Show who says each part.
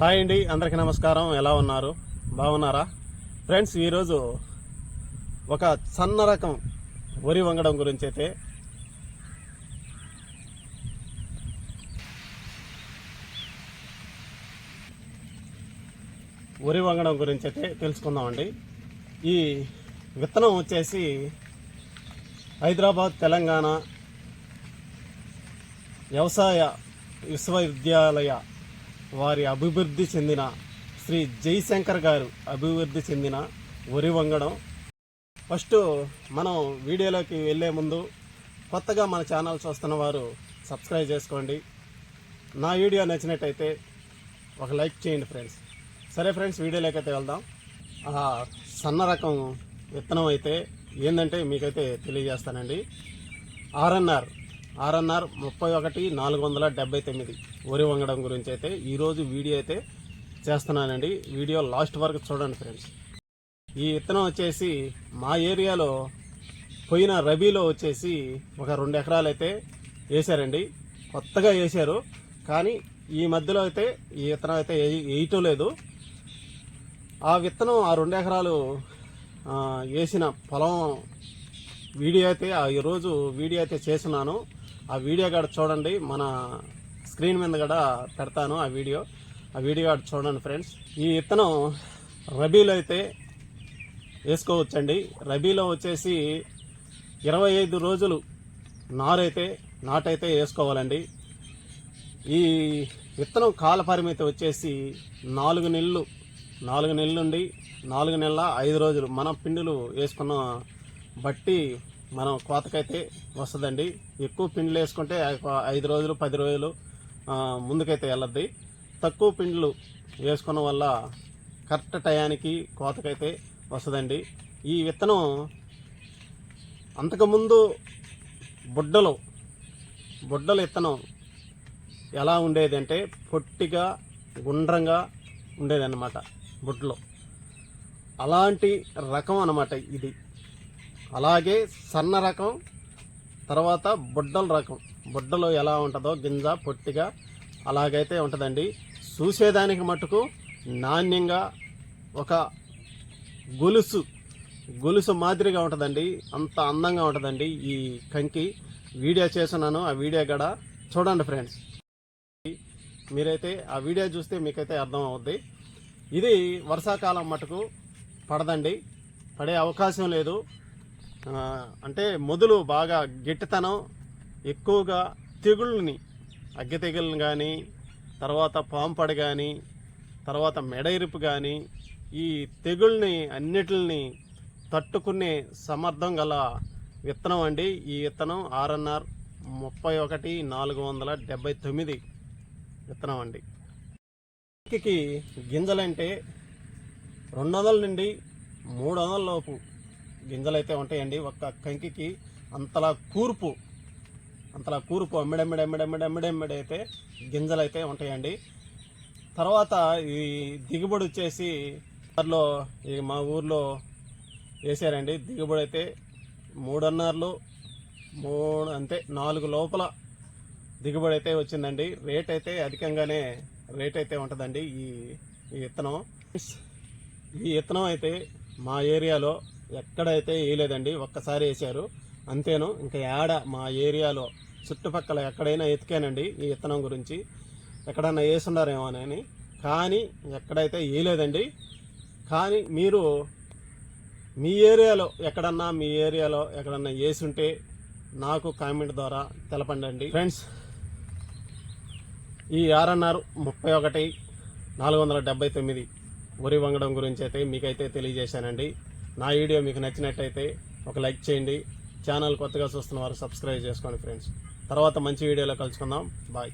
Speaker 1: Hi అండి అందరికీ నమస్కారం. ఎలా ఉన్నారు? బాగున్నారా? ఫ్రెండ్స్ ఈరోజు ఒక సన్న రకం వరి వంగడం గురించి అయితే వరి వంగడం గురించి అయితే తెలుసుకుందామండి. ఈ విత్తనం వచ్చేసి హైదరాబాద్ తెలంగాణ వ్యవసాయ విశ్వవిద్యాలయ వారి అభివృద్ధి చెందిన శ్రీ జయశంకర్ గారు అభివృద్ధి చెందిన వరి వంగడం. ఫస్ట్ మనం వీడియోలోకి వెళ్ళే ముందు కొత్తగా మన ఛానల్ చూస్తున్న వారు సబ్స్క్రైబ్ చేసుకోండి. నా వీడియో నచ్చినట్టయితే ఒక లైక్ చేయండి ఫ్రెండ్స్. సరే ఫ్రెండ్స్ వీడియోలోకి అయితే వెళ్దాం. ఆ సన్న రకం విత్తనం అయితే ఏంటంటే మీకైతే తెలియజేస్తానండి. ఆర్ఎన్ఆర్ ఆర్ఎన్ఆర్ ముప్పై ఒకటి నాలుగు వందల డెబ్బై తొమ్మిది. వరి వంగడం గురించి అయితే ఈరోజు వీడియో అయితే చేస్తున్నానండి. వీడియో లాస్ట్ వరకు చూడండి ఫ్రెండ్స్. ఈ విత్తనం వచ్చేసి మా ఏరియాలో పోయిన రబీలో వచ్చేసి ఒక రెండు ఎకరాలు అయితే వేశారండి. కొత్తగా వేశారు. కానీ ఈ మధ్యలో అయితే ఈ విత్తనం అయితే వేయటం లేదు. ఆ విత్తనం ఆ రెండు ఎకరాలు వేసిన పొలం వీడియో అయితే ఆ ఈరోజు వీడియో అయితే చేస్తున్నాను. ఆ వీడియో కూడా చూడండి మన స్క్రీన్ మీద కూడా పెడతాను ఆ వీడియో. ఆ వీడియో కూడా చూడండి ఫ్రెండ్స్. ఈ విత్తనం రబీలో అయితే వేసుకోవచ్చండి. రబీలో వచ్చేసి ఇరవై ఐదు రోజులు నారైతే నాటైతే వేసుకోవాలండి. ఈ విత్తనం కాల పరిమితి వచ్చేసి నాలుగు నెలలు నాలుగు నెలలుండి నాలుగు నెలల ఐదు రోజులు మన పిండిలు వేసుకున్న బట్టి మనం కోతకైతే వస్తుందండి. ఎక్కువ పిండ్లు వేసుకుంటే ఐదు రోజులు పది రోజులు ముందుకైతే వెళ్ళద్ది. తక్కువ పిండ్లు వేసుకోవడం వల్ల కరెక్ట్ టయానికి కోతకైతే వస్తుందండి. ఈ విత్తనం అంతకుముందు బుడ్డలు బుడ్డల విత్తనం ఎలా ఉండేదంటే పొట్టిగా గుండ్రంగా ఉండేదన్నమాట బుడ్డలో. అలాంటి రకం అన్నమాట ఇది. అలాగే సన్న రకం తర్వాత బుడ్డల రకం. బుడ్డలు ఎలా ఉంటుందో గింజ పొట్టిగా అలాగైతే ఉంటుందండి. చూసేదానికి మటుకు నాణ్యంగా ఒక గొలుసు గొలుసు మాదిరిగా ఉంటుందండి. అంత అందంగా ఉంటుందండి ఈ కంకి. వీడియో చేస్తున్నాను ఆ వీడియో కూడా చూడండి ఫ్రెండ్స్. మీరైతే ఆ వీడియో చూస్తే మీకైతే అర్థం అవుద్ది. ఇది వర్షాకాలం మటుకు పడదండి. పడే అవకాశం లేదు. అంటే మొదలు బాగా గట్టితనం ఎక్కువగా తెగుళ్ళని అగ్గి తెగుళ్ళని కానీ తర్వాత పాంపడి కానీ తర్వాత మెడయిరుపు కానీ ఈ తెగుళ్ళని అన్నిటిని తట్టుకునే సమర్థం గల విత్తనం అండి. ఈ విత్తనం ఆర్ఎన్ఆర్ ముప్పై ఒకటి నాలుగు వందల డెబ్బై తొమ్మిది విత్తనం అండి. గింజలంటే రెండు వందల నుండి మూడు వందల లోపు గింజలు అయితే ఉంటాయండి. ఒక్క కంకికి అంతలా కూర్పు అంతలా కూర్పు అమ్మిడమ్మిడమ్మిడమ్మిడమ్మిడమ్మిడి అయితే గింజలు అయితే ఉంటాయండి. తర్వాత ఈ దిగుబడి వచ్చేసి దాంట్లో ఈ మా ఊర్లో వేసారండి. దిగుబడి అయితే మూడున్నరలు మూడు అంటే నాలుగు లోపల దిగుబడి అయితే వచ్చిందండి. రేట్ అయితే అధికంగానే రేట్ అయితే ఉంటుందండి ఈ ఈ విత్తనం ఈ విత్తనం అయితే మా ఏరియాలో ఎక్కడైతే వేయలేదండి ఒక్కసారి వేశారు. అంతేను ఇంకా ఏడ మా ఏరియాలో చుట్టుపక్కల ఎక్కడైనా ఎతికానండి ఈ విత్తనం గురించి. ఎక్కడన్నా వేసున్నారేమో అని. కానీ ఎక్కడైతే వేయలేదండి కానీ మీరు మీ ఏరియాలో ఎక్కడన్నా మీ ఏరియాలో ఎక్కడన్నా వేసుంటే నాకు కామెంట్ ద్వారా తెలపండి ఫ్రెండ్స్ ఈ ఆర్ఎన్ఆర్ ముప్పై ఒకటి నాలుగు వందల డెబ్బై తొమ్మిది వరి వంగడం గురించి అయితే మీకైతే తెలియజేశానండి. నా వీడియో మీకు నచ్చినట్టయితే ఒక లైక్ చేయండి. ఛానల్ కొత్తగా చూస్తున్న వారు సబ్స్క్రైబ్ చేసుకోండి ఫ్రెండ్స్. తర్వాత మంచి వీడియోలో కలుసుకుందాం. బాయ్.